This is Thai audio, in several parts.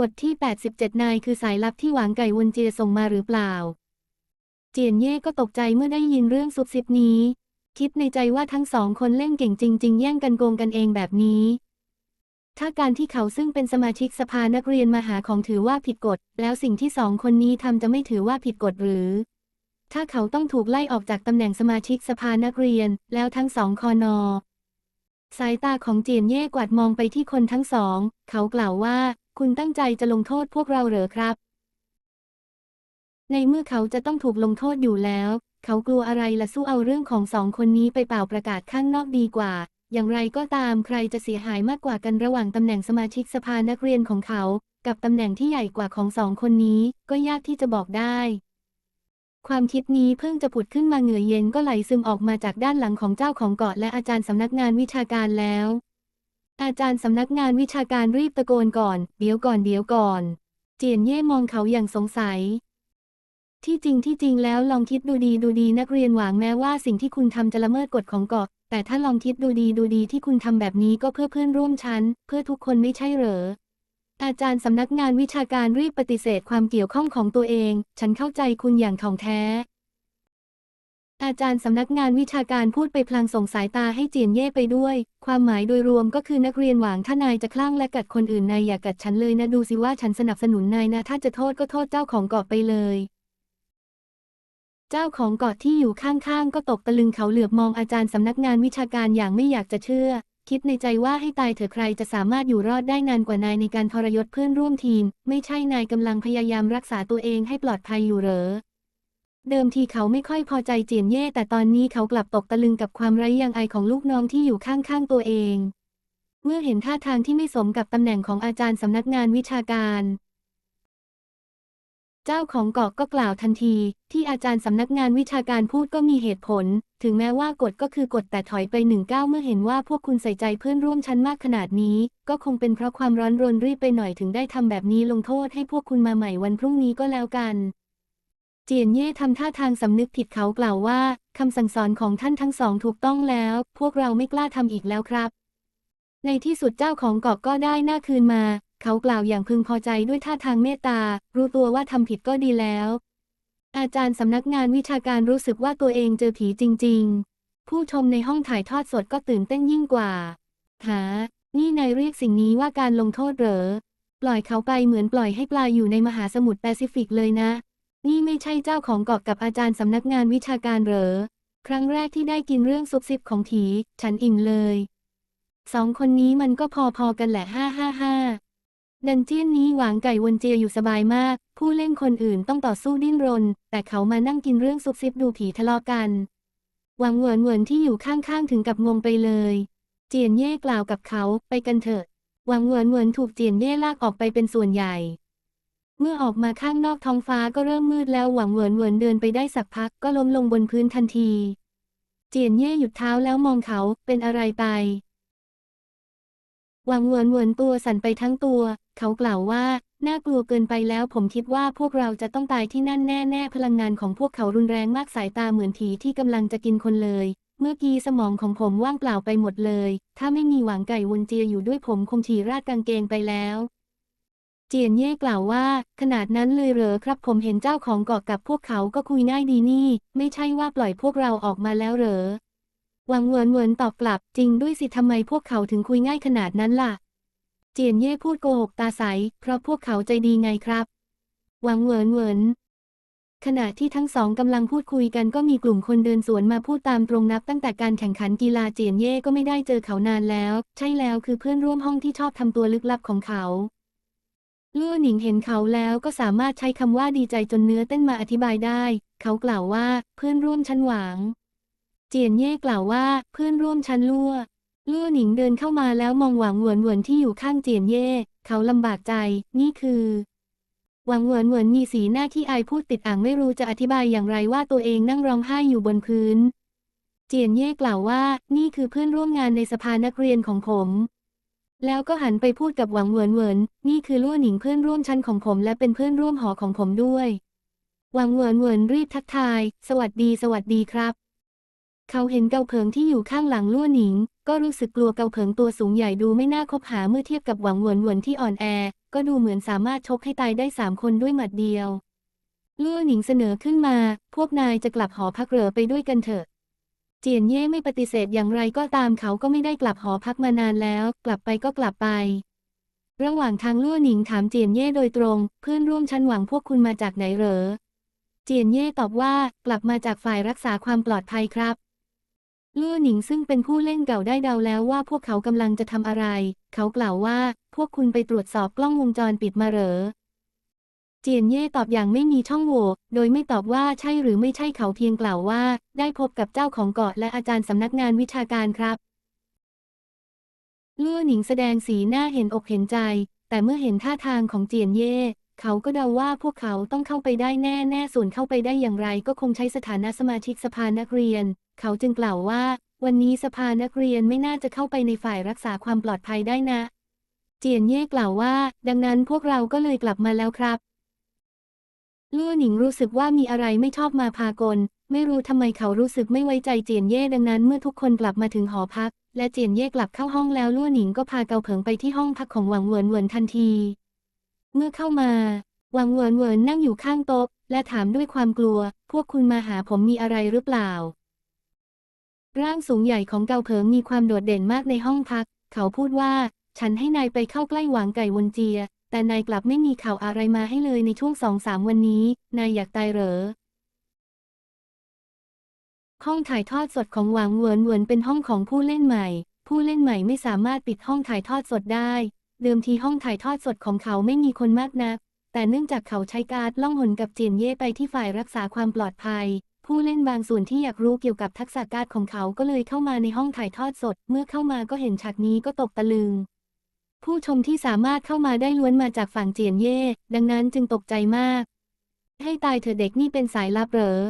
บทที่ 87 นายคือสายลับที่หวางไก่วนเจียส่งมาหรือเปล่า เจียนเย่ก็ตกใจเมื่อได้ยินเรื่องซุบซิบนี้ คิดในใจว่าทั้งสองคนเล่นเก่งจริง ๆ แย่งกันโกงกันเองแบบนี้ ถ้าการที่เขาซึ่งเป็นสมาชิกสภานักเรียนมาหาของถือว่าผิดกฎ แล้วสิ่งที่สองคนนี้ทำจะไม่ถือว่าผิดกฎหรือ ถ้าเขาต้องถูกไล่ออกจากตำแหน่งสมาชิกสภานักเรียน แล้วทั้งสองคอนอสายตาของเจียนเย่กวาดมองไปที่คนทั้งสอง เขากล่าวว่า คุณตั้งใจจะลงโทษพวกเราเหรอครับ ในเมื่อเขาจะต้องถูกลงโทษอยู่แล้ว เขากลัวอะไรละสู้เอาเรื่องของสองคนนี้ไปเป่าประกาศข้างนอกดีกว่า อย่างไรก็ตามใครจะเสียหายมากกว่ากันระหว่างตำแหน่งสมาชิกสภานักเรียนของเขา กับตำแหน่งที่ใหญ่กว่าของสองคนนี้ ก็ยากที่จะบอกได้ความคิดนี้เพิ่งจะผุดขึ้นมาเหงื่อเย็นก็ไหลซึมออกมาจากด้านหลังของเจ้าของเกาะและอาจารย์สำนักงานวิชาการแล้ว อาจารย์สำนักงานวิชาการรีบตะโกนก่อน เดี๋ยวก่อนเดี๋ยวก่อน เจียนเย่มองเขาอย่างสงสัย ที่จริงที่จริงแล้วลองคิดดูดีดูดีนักเรียนหวังแม้ว่าสิ่งที่คุณทำจะละเมิดกฎของเกาะ แต่ถ้าลองคิดดูดีดูดีที่คุณทำแบบนี้ก็เพื่อเพื่อนร่วมชั้น เพื่อทุกคนไม่ใช่เหรอ อาจารย์สำนักงานวิชาการรีบปฏิเสธความเกี่ยวข้องของตัวเอง ฉันเข้าใจคุณอย่างถ่องแท้ อาจารย์สำนักงานวิชาการพูดไปพลางส่งสายตาให้เจียนเย่ไปด้วย ความหมายโดยรวมก็คือนักเรียนหวังถ้านายจะคลั่งและกัดคนอื่นนายอย่ากัดฉันเลยนะดูสิว่าฉันสนับสนุนนายนะ ถ้าจะโทษก็โทษเจ้าของเกาะไปเลย เจ้าของเกาะที่อยู่ข้างๆ ก็ตกตะลึงเขาเหลือบมองอาจารย์สำนักงานวิชาการอย่างไม่อยากจะเชื่อ คิดในใจว่าให้ตายเถอะใครจะสามารถอยู่รอดได้นานกว่านายในการทรยศเพื่อนร่วมทีม ไม่ใช่นายกำลังพยายามรักษาตัวเองให้ปลอดภัยอยู่เหรอ เดิมทีเขาไม่ค่อยพอใจเจียนเย่แต่ตอนนี้เขากลับตกตะลึงกับความไร้ยางอายของลูกน้องที่อยู่ข้างๆตัวเอง เมื่อเห็นท่าทางที่ไม่สมกับตำแหน่งของอาจารย์สำนักงานวิชาการ เจ้าของเกาะก็กล่าวทันที ที่อาจารย์สำนักงานวิชาการพูดก็มีเหตุผล ถึงแม้ว่ากฎก็คือกฎแต่ถอยไปหนึ่งก้าวเมื่อเห็นว่าพวกคุณใส่ใจเพื่อนร่วมชั้นมากขนาดนี้ ก็คงเป็นเพราะความร้อนรนรีบไปหน่อยถึงได้ทำแบบนี้ลงโทษให้พวกคุณมาใหม่วันพรุ่งนี้ก็แล้วกัน เจียนเย่ทำท่าทางสำนึกผิดเขากล่าวว่าคำสั่งสอนของท่านทั้งสองถูกต้องแล้ว พวกเราไม่กล้าทำอีกแล้วครับ ในที่สุดเจ้าของเกาะก็ได้หน้าคืนมา เขากล่าวอย่างพึงพอใจด้วยท่าทางเมตตา รู้ตัวว่าทำผิดก็ดีแล้ว อาจารย์สำนักงานวิชาการรู้สึกว่าตัวเองเจอผีจริง ๆ ผู้ชมในห้องถ่ายทอดสดก็ตื่นเต้นยิ่งกว่า หา นี่นายเรียกสิ่งนี้ว่าการลงโทษเหรอ ปล่อยเขาไปเหมือนปล่อยให้ปลาอยู่ในมหาสมุทรแปซิฟิกเลยนะ นี่ไม่ใช่เจ้าของเกาะกับอาจารย์สำนักงานวิชาการเหรอ ครั้งแรกที่ได้กินเรื่องซุบซิบของผีฉันอิ่มเลย สองคนนี้มันก็พอๆกันแหละห้าห้าห้าดันเจียนนี้หวางไก่วนเจียอยู่สบายมาก ผู้เล่นคนอื่นต้องต่อสู้ดิ้นรน แต่เขามานั่งกินเรื่องซุบซิบดูผีทะเลาะกันหวังเหวินเหวินที่อยู่ข้างๆถึงกับงงไปเลย เจียนเย่กล่าวกับเขาไปกันเถอะหวังเหวินเหวินถูกเจียนเย่ลากออกไปเป็นส่วนใหญ่ มื่อออกมาข้างนอกท้องฟ้าก็เริ่มมืดแล้วหวังเหวินเหวินเดินไปได้สักพักก็ล้มลงบนพื้นทันที เจียนเย่หยุดเท้าแล้วมองเขาเป็นอะไรไปหวังเหวินเหวินตัวสั่นไปทั้งตัว เขากล่าวว่า น่ากลัวเกินไปแล้วผมคิดว่าพวกเราจะต้องตายที่นั่นแน่ๆพลังงานของพวกเขารุนแรงมากสายตาเหมือนผีที่กำลังจะกินคนเลย เมื่อกี้สมองของผมว่างเปล่าไปหมดเลย ถ้าไม่มีหวังไก่วนเจียอยู่ด้วยผมคงฉี่ราดกางเกงไปแล้ว จียนเย่กล่าวว่า ขนาดนั้นเลยเหรอครับผมเห็นเจ้าของเกาะกับพวกเขาก็คุยง่ายดีนี่ ไม่ใช่ว่าปล่อยพวกเราออกมาแล้วเหรอวังเวินเวินตอบกลับ จริงด้วยสิทำไมพวกเขาถึงคุยง่ายขนาดนั้นล่ะ เจียนเย่พูดโกหกตาใส เพราะพวกเขาใจดีไงครับวังเวินเวินขณะที่ทั้งสองกำลังพูดคุยกันก็มีกลุ่มคนเดินสวนมาพูดตามตรงนับตั้งแต่การแข่งขันกีฬาเจียนเย่ก็ไม่ได้เจอเขานานแล้ว ใช่แล้วคือเพื่อนร่วมห้องที่ชอบทำตัวลึกลับของเขา ลู่หนิงเห็นเขาแล้วก็สามารถใช้คำว่าดีใจจนเนื้อเต้นมาอธิบายได้ เขากล่าวว่าเพื่อนร่วมชั้นหวาง เจียนเย่กล่าวว่าเพื่อนร่วมชั้นลั่วลู่หนิงเดินเข้ามาแล้วมองหวังเหวินเหวินที่อยู่ข้างเจียนเย่ เขาลำบากใจ นี่คือ หวังเหวินเหวินมีสีหน้าที่อายพูดติดอ่างไม่รู้จะอธิบายอย่างไรว่าตัวเองนั่งร้องไห้อยู่บนพื้น เจียนเย่กล่าวว่า นี่คือเพื่อนร่วมงานในสภานักเรียนของผม แล้วก็หันไปพูดกับหวังเหวินเหวิน นี่คือลู่หนิงเพื่อนร่วมชั้นของผมและเป็นเพื่อนร่วมหอของผมด้วย หวังเหวินเหวินรีบทักทาย สวัสดีสวัสดีครับ เขาเห็นเกาเผิงที่อยู่ข้างหลังลู่หนิง ก็รู้สึกกลัวเกาเผิงตัวสูงใหญ่ดูไม่น่าคบหาเมื่อเทียบกับหวังเหวินเหวินที่อ่อนแอ ก็ดูเหมือนสามารถชกให้ตายได้สามคนด้วยหมัดเดียวลู่หนิงเสนอขึ้นมา พวกนายจะกลับหอพักเหรอไปด้วยกันเถอะ เจียนเย่ไม่ปฏิเสธอย่างไรก็ตามเขาก็ไม่ได้กลับหอพักมานานแล้ว กลับไปก็กลับไป ระหว่างทางลู่หนิงถามเจียนเย่โดยตรง เพื่อนร่วมชั้นหวังพวกคุณมาจากไหนเหรอ เจียนเย่ตอบว่ากลับมาจากฝ่ายรักษาความปลอดภัยครับลู่หนิงซึ่งเป็นผู้เล่นเก่าได้เดาแล้วว่าพวกเขากำลังจะทำอะไร เขากล่าวว่า พวกคุณไปตรวจสอบกล้องวงจรปิดมาเหรอ เจียนเย่ตอบอย่างไม่มีช่องโหว่ โดยไม่ตอบว่าใช่หรือไม่ใช่เขาเพียงกล่าวว่า ได้พบกับเจ้าของเกาะและอาจารย์สำนักงานวิชาการครับลู่หนิงแสดงสีหน้าเห็นอกเห็นใจ แต่เมื่อเห็นท่าทางของเจียนเย่เขาก็เดาว่าพวกเขาต้องเข้าไปได้แน่แน่ส่วนเข้าไปได้อย่างไร ก็คงใช้สถานะสมาชิกสภานักเรียน เขาจึงกล่าวว่า วันนี้สภานักเรียนไม่น่าจะเข้าไปในฝ่ายรักษาความปลอดภัยได้นะ เจียนเย่กล่าวว่า ดังนั้นพวกเราก็เลยกลับมาแล้วครับ ลู่หนิงรู้สึกว่ามีอะไรไม่ชอบมาพากล ไม่รู้ทำไมเขารู้สึกไม่ไว้ใจเจียนเย่ดังนั้นเมื่อทุกคนกลับมาถึงหอพัก และเจียนเย่กลับเข้าห้องแล้วลู่หนิงก็พาเกาเผิงไปที่ห้องพักของหวังเหวินเหวินทันที เมื่อเข้ามาหวังเหวินเหวินนั่งอยู่ข้างโต๊ะ และถามด้วยความกลัว พวกคุณมาหาผมมีอะไรหรือเปล่า ร่างสูงใหญ่ของเกาเผิงมีความโดดเด่นมากในห้องพัก เขาพูดว่า ฉันให้นายไปเข้าใกล้หวางไก่วนเจีย แต่นายกลับไม่มีข่าวอะไรมาให้เลยในช่วงสองสามวันนี้ นายอยากตายเหรอห้องถ่ายทอดสดของหวังเหวินเหวินเป็นห้องของผู้เล่นใหม่ ผู้เล่นใหม่ไม่สามารถปิดห้องถ่ายทอดสดได้ เดิมทีห้องถ่ายทอดสดของเขาไม่มีคนมากนัก แต่เนื่องจากเขาใช้การ์ดล่องหนกับเจียนเย่ไปที่ฝ่ายรักษาความปลอดภัย ผู้เล่นบางส่วนที่อยากรู้เกี่ยวกับทักษะการ์ดของเขาก็เลยเข้ามาในห้องถ่ายทอดสด เมื่อเข้ามาก็เห็นฉากนี้ก็ตกตะลึง ผู้ชมที่สามารถเข้ามาได้ล้วนมาจากฝั่งเจียนเย่ ดังนั้นจึงตกใจมาก ให้ตายเถอะเด็กนี่เป็นสายลับเหรอ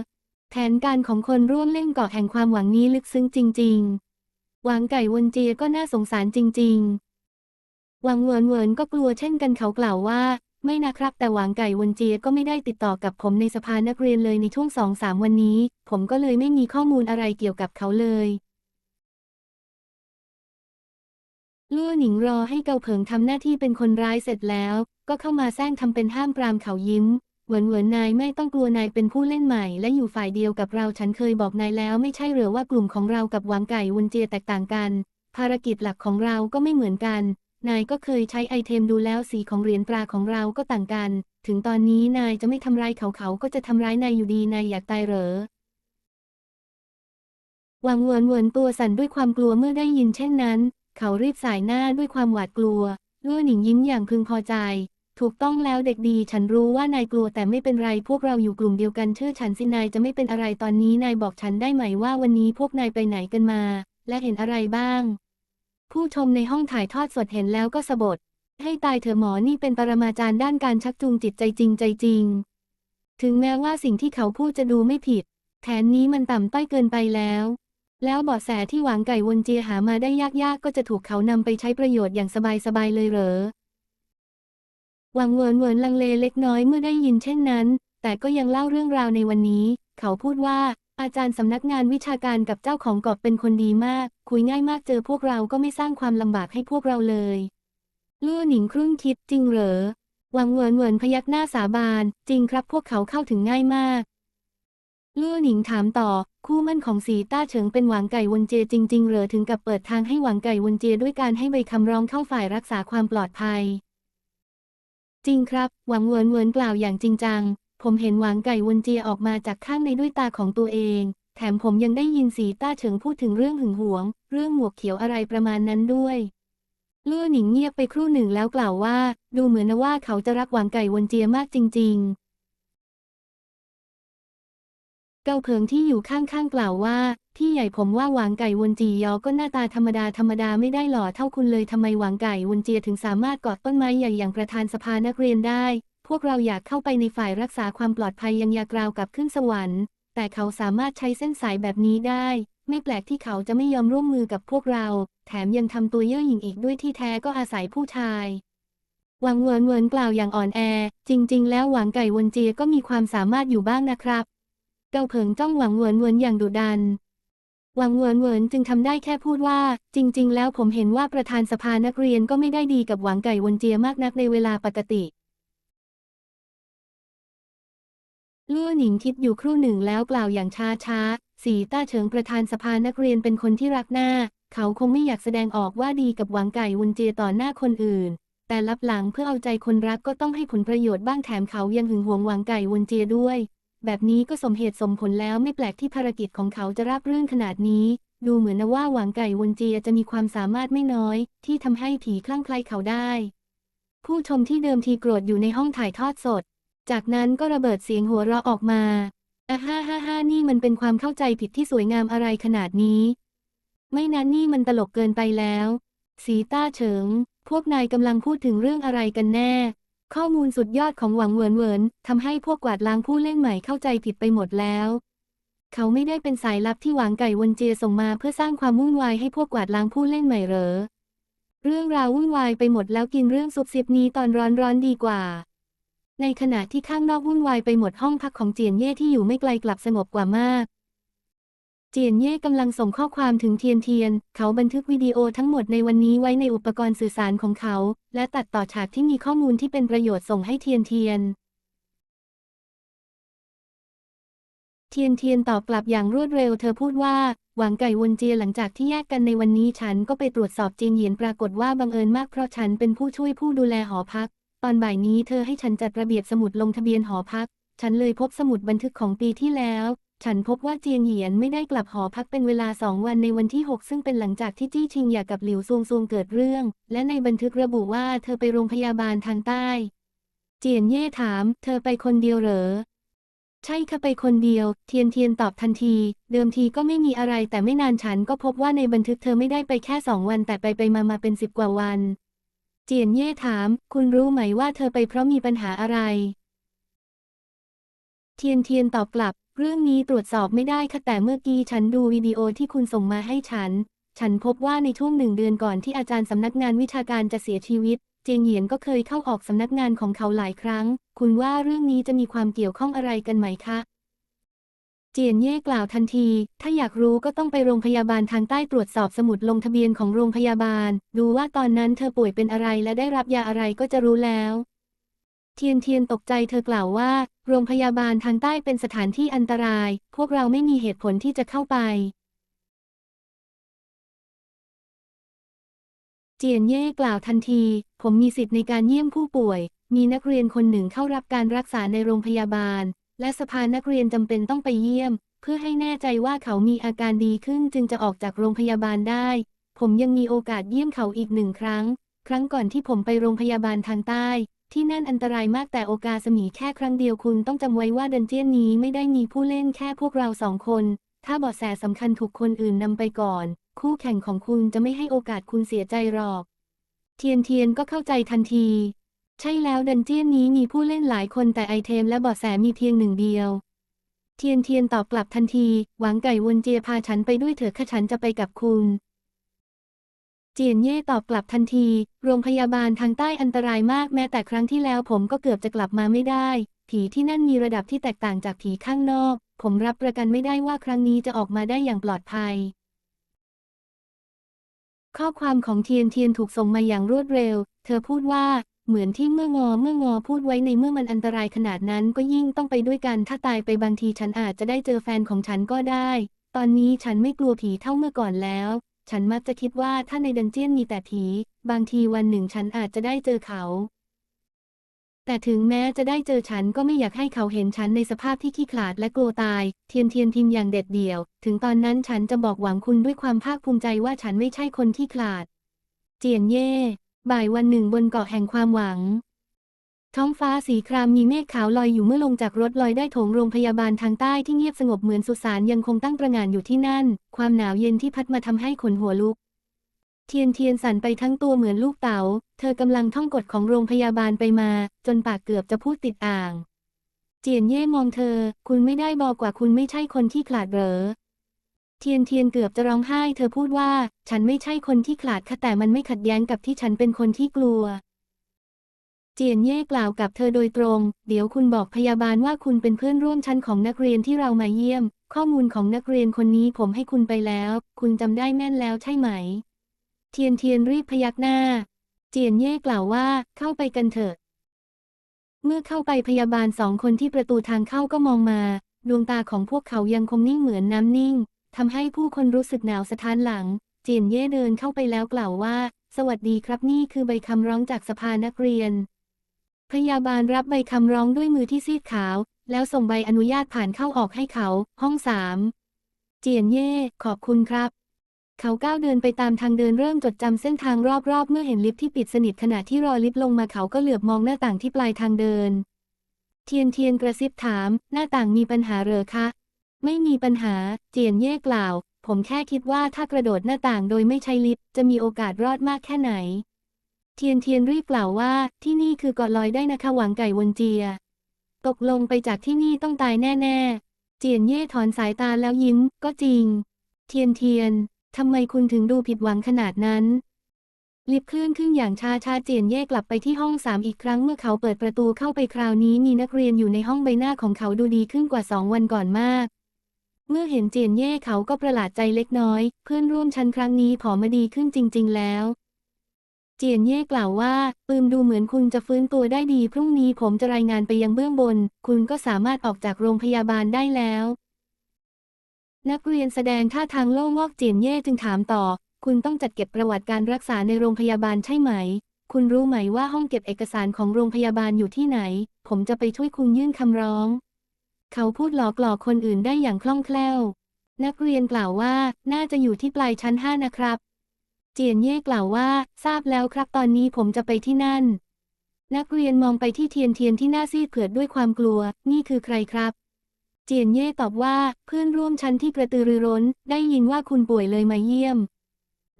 แผนการของคนร่วมเล่นเกาะแห่งความหวังนี้ลึกซึ้งจริง ๆ หวังไก่วนเจียก็น่าสงสารจริง ๆ หวังเวินเวินก็กลัวเช่นกันเขากล่าวว่า ไม่นะครับ แต่หวังไก่วนเจียก็ไม่ได้ติดต่อกับผมในสภานักเรียนเลยในช่วงสองสามวันนี้ ผมก็เลยไม่มีข้อมูลอะไรเกี่ยวกับเขาเลย ลู่หนิงรอให้เกาเผิงทำหน้าที่เป็นคนร้ายเสร็จแล้ว ก็เข้ามาแซงทำเป็นห้ามปรามเขายิ้มเหวินเหวินนายไม่ต้องกลัวนายเป็นผู้เล่นใหม่ และอยู่ฝ่ายเดียวกับเราฉันเคยบอกนายแล้วไม่ใช่เหรือว่ากลุ่มของเรากับหวังไก่วุนเจียแตกต่างกัน ภารกิจหลักของเราก็ไม่เหมือนกัน นายก็เคยใช้ไอเทมดูแล้วสีของเหรียญตราของเราก็ต่างกัน ถึงตอนนี้นายจะไม่ทำร้ายเขาเขาก็จะทำร้ายนายอยู่ดีนายอยากตายเหรอหวังเหวินเหวินตัวสั่นด้วยความกลัวเมื่อได้ยินเช่นนั้น เขารีบสายหน้าด้วยความหวาดกลัวลู่หนิงยิ้มอย่างพึงพอใจ ถูกต้องแล้วเด็กดี ฉันรู้ว่านายกลัวแต่ไม่เป็นไรพวกเราอยู่กลุ่มเดียวกันเชื่อฉันสินายจะไม่เป็นอะไรตอนนี้นายบอกฉันได้ไหมว่าวันนี้พวกนายไปไหนกันมา และเห็นอะไรบ้าง ผู้ชมในห้องถ่ายทอดสดเห็นแล้วก็สะบดให้ตายเถอะหมอนี่เป็นปรมาจารย์ด้านการชักจูงจิตใจจริงใจจริง ถึงแม้ว่าสิ่งที่เขาพูดจะดูไม่ผิด แผนนี้มันต่ำต้อยเกินไปแล้ว แล้วเบาะแสที่หวังไก่วนเจียหามาได้ยากๆ ก็จะถูกเขานำไปใช้ประโยชน์อย่างสบายๆเลยเหรอ หวังเวินเวินลังเลเล็กน้อยเมื่อได้ยินเช่นนั้น แต่ก็ยังเล่าเรื่องราวในวันนี้ เขาพูดว่า อาจารย์สำนักงานวิชาการกับเจ้าของกาะเป็นคนดีมาก คุยง่ายมากเจอพวกเราก็ไม่สร้างความลำบากให้พวกเราเลยลู่หนิงครุ่นคิดจริงเหรอ หวังเวินเวินพยักหน้าสาบาน จริงครับพวกเขาเข้าถึงง่ายมาก ลู่หนิงถามต่อ คู่มั่นของสีต้าเฉิงเป็นหวังไก่วนเจจริง ๆ เหรอถึงกับเปิดทางให้หวังไก่วนเจด้วยการให้ใบคำร้องเข้าฝ่ายรักษาความปลอดภัย จริงครับ หวังเวินเหวินกล่าวอย่างจริงจัง ผมเห็นหวังไก่วนเจออกมาจากข้างในด้วยตาของตัวเอง แถมผมยังได้ยินสีต้าเฉิงพูดถึงเรื่องหึงหวง เรื่องหมวกเขียวอะไรประมาณนั้นด้วยลู่หนิงเงียบไปครู่หนึ่งแล้วกล่าวว่า ดูเหมือนว่าเขาจะรักหวังไก่วนเจียมากจริง ๆ เกาเผิงที่อยู่ข้างๆกล่าวว่าพี่ใหญ่ผมว่าหวางไก่วนจียอก็หน้าตาธรรมดาธรรมดาไม่ได้หล่อเท่าคุณเลยทำไมหวางไก่วนเจียถึงสามารถกอดต้นไม้ใหญ่อย่างประธานสภานักเรียนได้ พวกเราอยากเข้าไปในฝ่ายรักษาความปลอดภัยยังอยากกราวกับขึ้นสวรรค์ แต่เขาสามารถใช้เส้นสายแบบนี้ได้ ไม่แปลกที่เขาจะไม่ยอมร่วมมือกับพวกเรา แถมยังทำตัวเย่อหยิ่งอีกด้วยที่แท้ก็อาศัยผู้ชายหวังเวินเวินกล่าวอย่างอ่อนแอ จริง ๆ แล้วหวังไก่วนเจียก็มีความสามารถอยู่บ้างนะครับ เกาเผิงจ้องหวังเวินเวินอย่างดุดัน หวังเวินเวินจึงทำได้แค่พูดว่า จริง ๆ แล้วผมเห็นว่าประธานสภานักเรียนก็ไม่ได้ดีกับหวังไก่วนเจียมากนักในเวลาปกติลู่หนิงคิดอยู่ครู่หนึ่งแล้วกล่าวอย่างช้าช้าสีต้าเฉิงประธานสภานักเรียนเป็นคนที่รักหน้า เขาคงไม่อยากแสดงออกว่าดีกับหวังไก่วุนเจียต่อหน้าคนอื่น แต่ลับหลังเพื่อเอาใจคนรักก็ต้องให้ผลประโยชน์บ้างแถมเขายังหึงหวงหวังไก่วุนเจียด้วย แบบนี้ก็สมเหตุสมผลแล้วไม่แปลกที่ภารกิจของเขาจะราบรื่นขนาดนี้ ดูเหมือนนะว่าหวังไก่วนเจียจะมีความสามารถไม่น้อย ที่ทำให้ผีคลั่งไคล้เขาได้ ผู้ชมที่เดิมทีโกรธอยู่ในห้องถ่ายทอดสด จากนั้นก็ระเบิดเสียงหัวเราะออกมาอะฮ่าฮ่าฮ่านี่มันเป็นความเข้าใจผิดที่สวยงามอะไรขนาดนี้ ไม่นั้นนี่มันตลกเกินไปแล้ว สีต้าเฉิง พวกนายกำลังพูดถึงเรื่องอะไรกันแน่ ข้อมูลสุดยอดของหวังเหวินเหวินทำให้พวกกวาดล้างผู้เล่นใหม่เข้าใจผิดไปหมดแล้ว เขาไม่ได้เป็นสายลับที่หวังไก่วนเจียส่งมาเพื่อสร้างความวุ่นวายให้พวกกวาดล้างผู้เล่นใหม่เหรอ เรื่องราววุ่นวายไปหมดแล้วกินเรื่องซุบซิบนี้ตอนร้อนๆดีกว่า ในขณะที่ข้างนอกวุ่นวายไปหมดห้องพักของเจียนเย่ที่อยู่ไม่ไกลกลับสงบกว่ามาก เจียนเย่กำลังส่งข้อความถึงเทียนเทียน เขาบันทึกวิดีโอทั้งหมดในวันนี้ไว้ในอุปกรณ์สื่อสารของเขา และตัดต่อฉากที่มีข้อมูลที่เป็นประโยชน์ส่งให้เทียนเทียน เทียนเทียนตอบกลับอย่างรวดเร็วเธอพูดว่า หวังไก่วนเจียหลังจากที่แยกกันในวันนี้ฉันก็ไปตรวจสอบเจียนเหยียนปรากฏว่าบังเอิญมากเพราะฉันเป็นผู้ช่วยผู้ดูแลหอพัก ตอนบ่ายนี้เธอให้ฉันจัดระเบียบสมุดลงทะเบียนหอพัก ฉันเลยพบสมุดบันทึกของปีที่แล้ว ฉันพบว่าเจียนเหยียนไม่ได้กลับหอพักเป็นเวลาสองวันในวันที่ 6 ซึ่งเป็นหลังจากที่จี้ชิงหย่ากับหลิวซวงซวงเกิดเรื่อง และในบันทึกระบุว่าเธอไปโรงพยาบาลทางใต้ เจียนเย่ถาม เธอไปคนเดียวเหรอ ใช่ค่ะไปคนเดียว เทียนเทียนตอบทันที เดิมทีก็ไม่มีอะไรแต่ไม่นานฉันก็พบว่าในบันทึกเธอไม่ได้ไปแค่สองวันแต่ไปไปมามาเป็นสิบกว่าวัน เจียนเย่ถาม คุณรู้ไหมว่าเธอไปเพราะมีปัญหาอะไร เทียนเทียนตอบกลับ เรื่องนี้ตรวจสอบไม่ได้ค่ะแต่เมื่อกี้ฉันดูวิดีโอที่คุณส่งมาให้ฉัน ฉันพบว่าในช่วงหนึ่งเดือนก่อนที่อาจารย์สำนักงานวิชาการจะเสียชีวิต เจียงเหยียนก็เคยเข้าออกสำนักงานของเขาหลายครั้ง คุณว่าเรื่องนี้จะมีความเกี่ยวข้องอะไรกันไหมคะ เจียนเย่กล่าวทันที ถ้าอยากรู้ก็ต้องไปโรงพยาบาลทางใต้ตรวจสอบสมุดลงทะเบียนของโรงพยาบาล ดูว่าตอนนั้นเธอป่วยเป็นอะไรและได้รับยาอะไรก็จะรู้แล้ว เทียนเทียนตกใจเธอกล่าวว่า โรงพยาบาลทางใต้เป็นสถานที่อันตราย พวกเราไม่มีเหตุผลที่จะเข้าไป เจียนเย่กล่าวทันที ผมมีสิทธิ์ในการเยี่ยมผู้ป่วย มีนักเรียนคนหนึ่งเข้ารับการรักษาในโรงพยาบาล และสภานักเรียนจำเป็นต้องไปเยี่ยม เพื่อให้แน่ใจว่าเขามีอาการดีขึ้นจึงจะออกจากโรงพยาบาลได้ ผมยังมีโอกาสเยี่ยมเขาอีกหนึ่งครั้ง ครั้งก่อนที่ผมไปโรงพยาบาลทางใต้ ที่นั่นอันตรายมากแต่โอกาสมีแค่ครั้งเดียวคุณต้องจำไว้ว่าดันเจียนนี้ไม่ได้มีผู้เล่นแค่พวกเราสองคน ถ้าเบาะแสสำคัญถูกคนอื่นนำไปก่อน คู่แข่งของคุณจะไม่ให้โอกาสคุณเสียใจหรอก เทียนเทียนก็เข้าใจทันที ใช่แล้วดันเจียนนี้มีผู้เล่นหลายคนแต่ไอเทมและเบาะแสมีเพียงหนึ่งเดียว เทียนเทียนตอบกลับทันที หวังไก่วนเจียพาฉันไปด้วยเถอะข้าฉันจะไปกับคุณ เจียนเย่ตอบกลับทันที โรงพยาบาลทางใต้อันตรายมากแม้แต่ครั้งที่แล้วผมก็เกือบจะกลับมาไม่ได้ ผีที่นั่นมีระดับที่แตกต่างจากผีข้างนอก ผมรับประกันไม่ได้ว่าครั้งนี้จะออกมาได้อย่างปลอดภัย ข้อความของเทียนเทียนถูกส่งมาอย่างรวดเร็ว เธอพูดว่า เหมือนที่เมื่องอเมื่องอพูดไว้ในเมื่อมันอันตรายขนาดนั้นก็ยิ่งต้องไปด้วยกันถ้าตายไปบางทีฉันอาจจะได้เจอแฟนของฉันก็ได้ ตอนนี้ฉันไม่กลัวผีเท่าเมื่อก่อนแล้ว ฉันมักจะคิดว่าถ้าในดันเจียนมีแต่ผี บางทีวันหนึ่งฉันอาจจะได้เจอเขา แต่ถึงแม้จะได้เจอฉันก็ไม่อยากให้เขาเห็นฉันในสภาพที่ขี้ขลาดและกลัวตาย เทียนเทียนพิมพ์อย่างเด็ดเดี่ยว ถึงตอนนั้นฉันจะบอกหวังคุณด้วยความภาคภูมิใจว่าฉันไม่ใช่คนขี้ขลาด เจียนเย่ บ่ายวันหนึ่งบนเกาะแห่งความหวัง ท้องฟ้าสีครามมีเมฆขาวลอยอยู่เมื่อลงจากรถลอยได้โถงโรงพยาบาลทางใต้ที่เงียบสงบเหมือนสุสานยังคงตั้งประหง่านอยู่ที่นั่น ความหนาวเย็นที่พัดมาทำให้ขนหัวลุก เทียนเทียนสั่นไปทั้งตัวเหมือนลูกเต๋า เธอกำลังท่องกฎของโรงพยาบาลไปมา จนปากเกือบจะพูดติดอ่าง เจียนเย่มองเธอ คุณไม่ได้บอกว่าคุณไม่ใช่คนที่ขลาดเหรอ เทียนเทียนเกือบจะร้องไห้ เธอพูดว่า ฉันไม่ใช่คนที่ขลาดค่ะแต่มันไม่ขัดแย้งกับที่ฉันเป็นคนที่กลัว เจียนเย่กล่าวกับเธอโดยตรง เดี๋ยวคุณบอกพยาบาลว่าคุณเป็นเพื่อนร่วมชั้นของนักเรียนที่เรามาเยี่ยม ข้อมูลของนักเรียนคนนี้ผมให้คุณไปแล้ว คุณจำได้แม่นแล้วใช่ไหม เทียนเทียนรีบพยักหน้า เจียนเย่กล่าวว่า เข้าไปกันเถอะ เมื่อเข้าไปพยาบาลสองคนที่ประตูทางเข้าก็มองมา ดวงตาของพวกเขายังคงนิ่งเหมือนน้ำนิ่งทำให้ผู้คนรู้สึกหนาวสะท้านหลัง เจียนเย่เดินเข้าไปแล้วกล่าวว่า สวัสดีครับนี่คือใบคำร้องจากสภานักเรียน พยาบาลรับใบคำร้องด้วยมือที่ซีดขาว แล้วส่งใบอนุญาตผ่านเข้าออกให้เขา ห้องสามเจียนเย่ ขอบคุณครับ เขาก้าวเดินไปตามทางเดินเริ่มจดจำเส้นทางรอบๆ เมื่อเห็นลิฟต์ที่ปิดสนิทขณะที่รอลิฟต์ลงมาเขาก็เหลือบมองหน้าต่างที่ปลายทางเดิน เทียนเทียนกระซิบถาม หน้าต่างมีปัญหาเหรอคะ ไม่มีปัญหา เจียนเย่กล่าว ผมแค่คิดว่าถ้ากระโดดหน้าต่างโดยไม่ใช้ลิฟต์จะมีโอกาสรอดมากแค่ไหน เทียนเทียนรีบกล่าวว่าที่นี่คือเกาะลอยได้นะคะหวังไก่วนเจีย ตกลงไปจากที่นี่ต้องตายแน่ ๆ เจียนเย่ถอนสายตาแล้วยิ้ม ก็จริง เทียนเทียนทำไมคุณถึงดูผิดหวังขนาดนั้น ลิฟต์เคลื่อนขึ้นอย่างช้าช้าเจียนเย่กลับไปที่ห้องสามอีกครั้งเมื่อเขาเปิดประตูเข้าไปคราวนี้มีนักเรียนอยู่ในห้องใบหน้าของเขาดูดีขึ้นกว่าสองวันก่อนมาก เมื่อเห็นเจียนเย่เขาก็ประหลาดใจเล็กน้อย เพื่อนร่วมชั้นครั้งนี้ผอมมาดีขึ้นจริง ๆ แล้ว เจียนเย่กล่าวว่า ปืมดูเหมือนคุณจะฟื้นตัวได้ดี พรุ่งนี้ผมจะรายงานไปยังเบื้องบน คุณก็สามารถออกจากโรงพยาบาลได้แล้ว นักเรียนแสดงท่าทางโล่งวอกเจียนเย่จึงถามต่อ คุณต้องจัดเก็บประวัติการรักษาในโรงพยาบาลใช่ไหม คุณรู้ไหมว่าห้องเก็บเอกสารของโรงพยาบาลอยู่ที่ไหน ผมจะไปช่วยคุณยื่นคำร้อง เขาพูดหลอกหลอกคนอื่นได้อย่างคล่องแคล่ว นักเรียนกล่าวว่า น่าจะอยู่ที่ปลายชั้นห้านะครับ เจียนเย่กล่าวว่า ทราบแล้วครับตอนนี้ผมจะไปที่นั่น นักเรียนมองไปที่เทียนเทียนที่หน้าซีดเผือดด้วยความกลัว นี่คือใครครับ เจียนเย่ตอบว่าเพื่อนร่วมชั้นที่กระตือรือร้น ได้ยินว่าคุณป่วยเลยมาเยี่ยม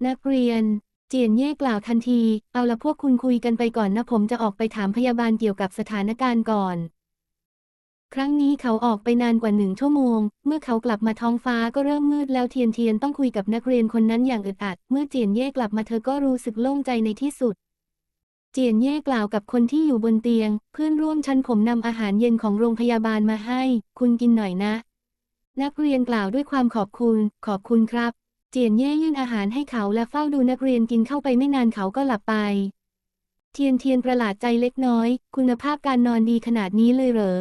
นักเรียน เจียนเย่กล่าวทันที เอาละพวกคุณคุยกันไปก่อนนะผมจะออกไปถามพยาบาลเกี่ยวกับสถานการณ์ก่อน ครั้งนี้เขาออกไปนานกว่าหนึ่งชั่วโมง เมื่อเขากลับมาท้องฟ้าก็เริ่มมืดแล้วเทียนเทียนต้องคุยกับนักเรียนคนนั้นอย่างอึดอัด เมื่อเจียนเย่กลับมาเธอก็รู้สึกโล่งใจในที่สุด เจียนเย่กล่าวกับคนที่อยู่บนเตียง เพื่อนร่วมชั้นผมนำอาหารเย็นของโรงพยาบาลมาให้ คุณกินหน่อยนะ นักเรียนกล่าวด้วยความขอบคุณ ขอบคุณครับ เจียนเย่ยื่นอาหารให้เขาและเฝ้าดูนักเรียนกินเข้าไปไม่นานเขาก็หลับไป เทียนเทียนประหลาดใจเล็กน้อย คุณภาพการนอนดีขนาดนี้เลยเหรอ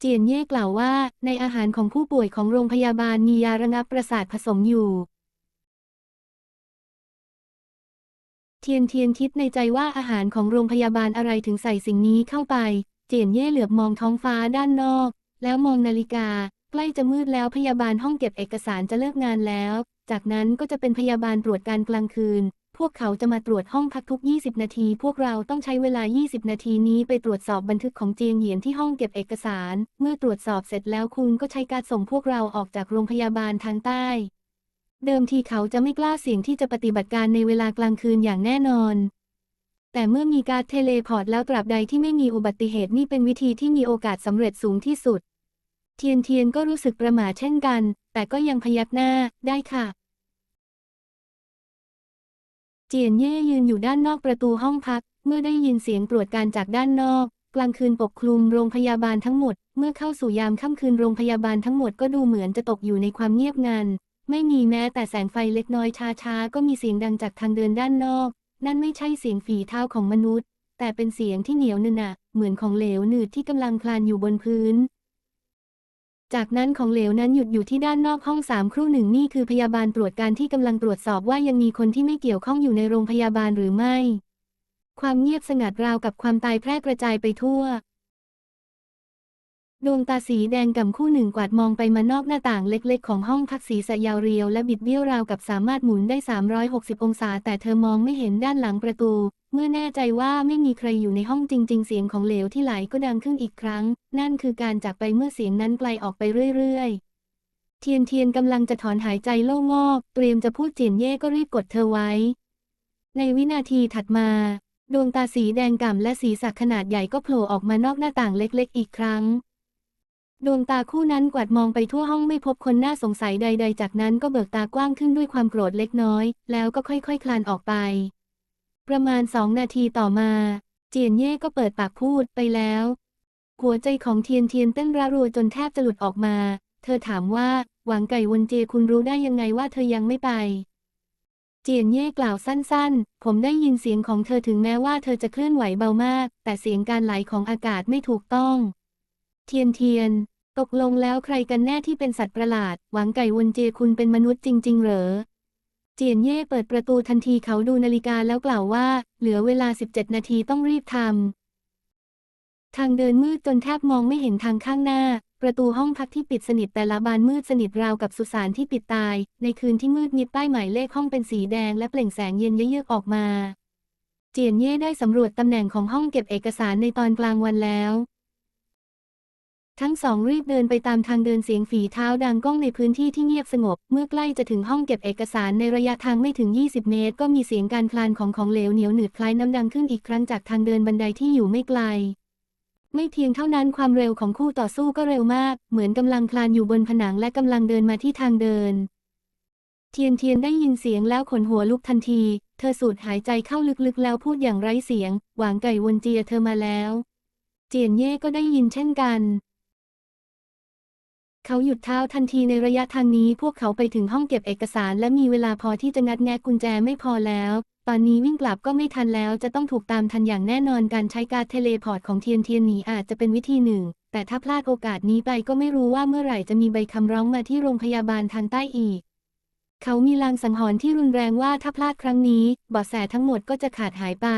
เจียนเย่กล่าวว่า ในอาหารของผู้ป่วยของโรงพยาบาลมียาระงับประสาทผสมอยู่ เทียนเทียนคิดในใจว่าอาหารของโรงพยาบาลอะไรถึงใส่สิ่งนี้เข้าไป เจียนเย่เหลือบมองท้องฟ้าด้านนอก แล้วมองนาฬิกา ใกล้จะมืดแล้วพยาบาลห้องเก็บเอกสารจะเลิกงานแล้ว จากนั้นก็จะเป็นพยาบาลตรวจการกลางคืน พวกเขาจะมาตรวจห้องพักทุก 20 นาที พวกเราต้องใช้เวลา 20 นาทีนี้ไปตรวจสอบบันทึกของเจียงเหยียนที่ห้องเก็บเอกสาร เมื่อตรวจสอบเสร็จแล้วคุณก็ใช้การส่งพวกเราออกจากโรงพยาบาลทางใต้ เดิมทีเขาจะไม่กล้าเสี่ยงที่จะปฏิบัติการในเวลากลางคืนอย่างแน่นอน แต่เมื่อมีการเทเลพอร์ตแล้วตราบใดที่ไม่มีอุบัติเหตุนี่เป็นวิธีที่มีโอกาสสำเร็จสูงที่สุด เทียนเทียนก็รู้สึกประหม่าเช่นกัน แต่ก็ยังพยักหน้าได้ค่ะ เจียนเย่ยืนอยู่ด้านนอกประตูห้องพัก เมื่อได้ยินเสียงตรวจการจากด้านนอก กลางคืนปกคลุมโรงพยาบาลทั้งหมด เมื่อเข้าสู่ยามค่ำคืนโรงพยาบาลทั้งหมดก็ดูเหมือนจะตกอยู่ในความเงียบงัน ไม่มีแม้แต่แสงไฟเล็กน้อยช้าๆ ก็มีเสียงดังจากทางเดินด้านนอก นั่นไม่ใช่เสียงฝีเท้าของมนุษย์ แต่เป็นเสียงที่เหนียวนึนะเหมือนของเหลวหนืดที่กำลังคลานอยู่บนพื้น จากนั้นของเหลวนั้นหยุดอยู่ที่ด้านนอกห้องสามครู่หนึ่งนี่คือพยาบาลตรวจการที่กำลังตรวจสอบว่ายังมีคนที่ไม่เกี่ยวข้องอยู่ในโรงพยาบาลหรือไม่ ความเงียบสงัดราวกับความตายแพร่กระจายไปทั่ว ดวงตาสีแดงกำคู่หนึ่งกวาดมองไปมานอกหน้าต่างเล็กๆ ของห้องพักสีสยาวเรียวและบิดเบี้ยวราวกับสามารถหมุนได้ 360 องศา แต่เธอมองไม่เห็นด้านหลังประตู เมื่อแน่ใจว่าไม่มีใครอยู่ในห้องจริง ๆ เสียงของเหลวที่ไหลก็ดังขึ้นอีกครั้ง นั่นคือการจากไปเมื่อเสียงนั้นไกลออกไปเรื่อยๆ เทียนเทียนกำลังจะถอนหายใจโล่งอก เตรียมจะพูดเจียนเย่ก็รีบกดเธอไว้ ในวินาทีถัดมา ดวงตาสีแดงก่ำและสีสักขนาดใหญ่ก็โผล่ออกมานอกหน้าต่างเล็ก ๆ อีกครั้ง ดวงตาคู่นั้นกวาดมองไปทั่วห้องไม่พบคนน่าสงสัยใด ๆ จากนั้นก็เบิกตากว้างขึ้นด้วยความโกรธเล็กน้อย แล้วก็ค่อย ๆ คลานออกไป ประมาณสองนาทีต่อมา เจียนเย่ก็เปิดปากพูดไปแล้ว หัวใจของเทียนเทียนเต้นระรัวจนแทบจะหลุดออกมา เธอถามว่าหวังไก่วนเจคุณรู้ได้ยังไงว่าเธอยังไม่ไป เจียนเย่กล่าวสั้นๆ ผมได้ยินเสียงของเธอถึงแม้ว่าเธอจะเคลื่อนไหวเบามาก แต่เสียงการไหลของอากาศไม่ถูกต้อง เทียนเทียน ตกลงแล้วใครกันแน่ที่เป็นสัตว์ประหลาด หวังไก่วนเจคุณเป็นมนุษย์จริง ๆ เหรอ เจียนเย่เปิดประตูทันทีเขาดูนาฬิกาแล้วกล่าวว่า เหลือเวลา 17 นาทีต้องรีบทำ ทางเดินมืดจนแทบมองไม่เห็นทางข้างหน้า ประตูห้องพักที่ปิดสนิทแต่ละบานมืดสนิทราวกับสุสานที่ปิดตาย ในคืนที่มืดมิดป้ายหมายเลขห้องเป็นสีแดงและเปล่งแสงเย็นเยือกออกมา เจียนเย่ได้สำรวจตำแหน่งของห้องเก็บเอกสารในตอนกลางวันแล้ว ทั้งสองรีบเดินไปตามทางเดินเสียงฝีเท้าดังก้องในพื้นที่ที่เงียบสงบ เมื่อใกล้จะถึงห้องเก็บเอกสารในระยะทางไม่ถึง 20 เมตร ก็มีเสียงการคลานของของเหลวเหนียวหนืดคล้ายน้ำดังขึ้นอีกครั้งจากทางเดินบันไดที่อยู่ไม่ไกล ไม่เพียงเท่านั้นความเร็วของคู่ต่อสู้ก็เร็วมาก เหมือนกำลังคลานอยู่บนผนังและกำลังเดินมาที่ทางเดิน เทียนเทียนได้ยินเสียงแล้วขนหัวลุกทันที เธอสูดหายใจเข้าลึกๆ แล้วพูดอย่างไร้เสียง หวางไก่วนเจียเธอมาแล้ว เจียนเย่ก็ได้ยินเช่นกัน เขาหยุดเท้าทันทีในระยะทางนี้พวกเขาไปถึงห้องเก็บเอกสาร และมีเวลาพอที่จะงัดแงะกุญแจไม่พอแล้วตอนนี้วิ่งกลับก็ไม่ทันแล้วจะต้องถูกตามทันอย่างแน่นอนการใช้การเทเลพอร์ตของเทียนเทียนหนีอาจจะเป็นวิธีหนึ่ง แต่ถ้าพลาดโอกาสนี้ไปก็ไม่รู้ว่าเมื่อไหร่จะมีใบคำร้องมาที่โรงพยาบาลทางใต้อีก เขามีลางสังหรณ์ที่รุนแรงว่าถ้าพลาดครั้งนี้เบาะแสทั้งหมดก็จะขาดหายไป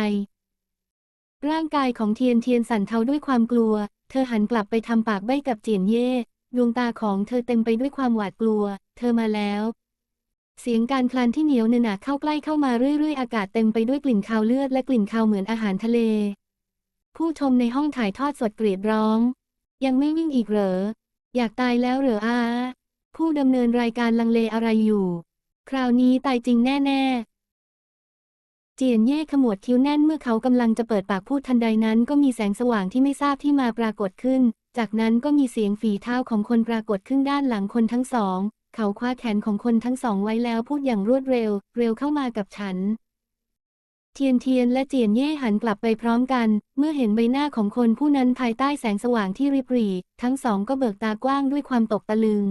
ร่างกายของเทียนเทียนสั่นเทาด้วยความกลัว เธอหันกลับไปทำปากใบ้กับเจียนเย่ ดวงตาของเธอเต็มไปด้วยความหวาดกลัว เธอมาแล้ว เสียงการคลานที่เหนียวเนนหนาเข้าใกล้เข้ามาเรื่อยๆ อากาศเต็มไปด้วยกลิ่นคาวเลือดและกลิ่นคาวเหมือนอาหารทะเล ผู้ชมในห้องถ่ายทอดสดกรีดร้อง ยังไม่วิ่งอีกเหรอ อยากตายแล้วเหรออาผู้ดำเนินรายการลังเลอะไรอยู่ คราวนี้ตายจริงแน่ๆเจียนเย่ขมวดคิ้วแน่นเมื่อเขากำลังจะเปิดปากพูดทันใดนั้นก็มีแสงสว่างที่ไม่ทราบที่มาปรากฏขึ้น จากนั้นก็มีเสียงฝีเท้าของคนปรากฏขึ้นด้านหลังคนทั้งสอง เขาคว้าแขนของคนทั้งสองไว้แล้วพูดอย่างรวดเร็ว เร็วเข้ามากับฉัน เทียนเทียนและเจียนเย่หันกลับไปพร้อมกัน เมื่อเห็นใบหน้าของคนผู้นั้นภายใต้แสงสว่างที่ริบหรี่ ทั้งสองก็เบิกตากว้างด้วยความตกตะลึง